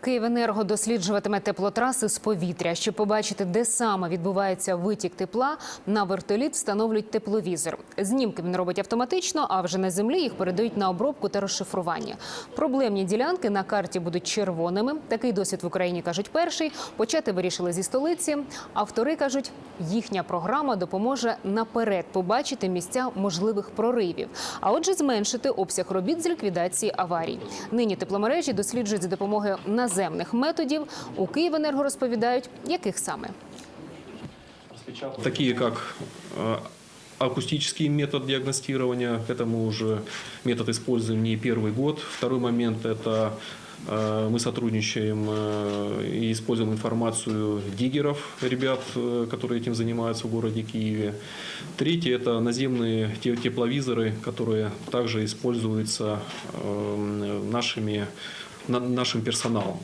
Київенерго досліджуватиме теплотраси з повітря. Щоб побачити, де саме відбувається витік тепла, на вертоліт встановлюють тепловізор. Знімки він робить автоматично, а вже на землі їх передають на обробку та розшифрування. Проблемні ділянки на карті будуть червоними. Такий досвід в Україні кажуть перший. Почати вирішили зі столиці. Автори кажуть, їхня програма допоможе наперед побачити місця можливих проривів, а отже, зменшити обсяг робіт з ліквідації аварій. Нині тепломережі досліджують за допомогою наземних методів. У Київенерго розповідають, яких саме. такие как э, акустический метод диагностирования. Это мы уже метод используем не первый год. Второй момент – это э, мы сотрудничаем э, и используем информацию диггеров, ребят, э, которые этим занимаются в городе Киеве. Третье – это наземные те- тепловизоры, которые также используются э, нашими, на- нашим персоналом.